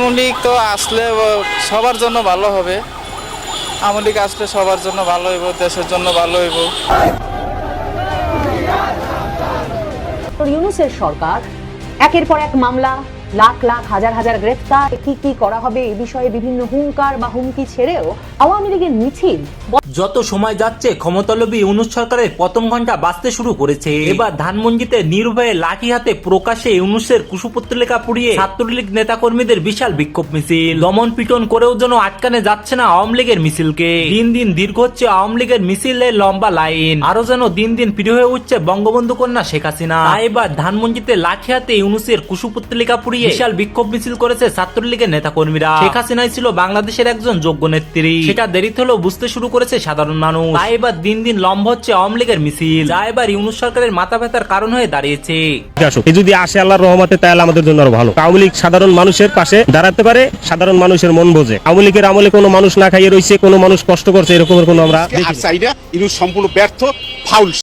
লীগ তো আসলে সবার জন্য ভালো হবে। আওয়ামী লীগ আসলে সবার জন্য ভালো হইব, দেশের জন্য ভালো হইব। ইউনুসের সরকার, একের পর এক মামলা, লাখ লাখ, হাজার হাজার গ্রেফতার কি কি করা হবে এই বিষয়ে বিভিন্ন হুঙ্কার বা হুমকি ছেড়েও আওয়ামী লীগের মিছিল যত সময় যাচ্ছে, ক্ষমতালোভী ইউনুস সরকারের প্রথম ঘণ্টা বাঁচতে শুরু করেছে। এবার ধানমন্ডিতে নির্ভয়ে লাঠি হাতে প্রকাশ্যে ইউনুসের কুশপুত্তলিকা পুড়িয়ে ছাত্রলীগ নেতাকর্মীদের বিশাল বিক্ষোভ মিছিল। দমন পিটন করেও যেন আটকানে যাচ্ছে না আওয়ামী লীগের মিছিলকে। দিন দিন দীর্ঘ হচ্ছে আওয়ামী লীগের মিছিলের লম্বা লাইন। আরও যেন দিন দিন প্রিয় হয়ে উঠছে বঙ্গবন্ধু কন্যা শেখ হাসিনা। এবার ধানমন্ডিতে লাঠি হাতে ইউনুসের কুশপুত্তলিকা পুড়িয়ে বিশাল বিক্ষোভ মিছিল করেছে ছাত্রলীগের নেতাকর্মীরা। শেখ হাসিনাই ছিল বাংলাদেশের একজন যোগ্য নেত্রী। সেটা দেরিতে হলেও বুঝতে শুরু করেছে সাধারণ মানুষ তাই এবার দিন দিন লম্ব হচ্ছে আওয়ামী লীগের মিছিল যা এবার ইউনুস সরকারের মাথা ব্যথার কারণ হয়ে দাঁড়িয়েছে আসুক যদি আসে আল্লাহর রহমতে তাহলে আমাদের জন্য আরও ভালো আওয়ামী লীগ সাধারণ মানুষের পাশে দাঁড়াতে পারে সাধারণ মানুষের মন বোঝে আওয়ামী লীগের আমলে কোনো মানুষ না খাইয়ে রয়েছে কোনো মানুষ কষ্ট করছে এরকমের কোনো আমরা সম্পূর্ণ ব্যর্থ ফাউল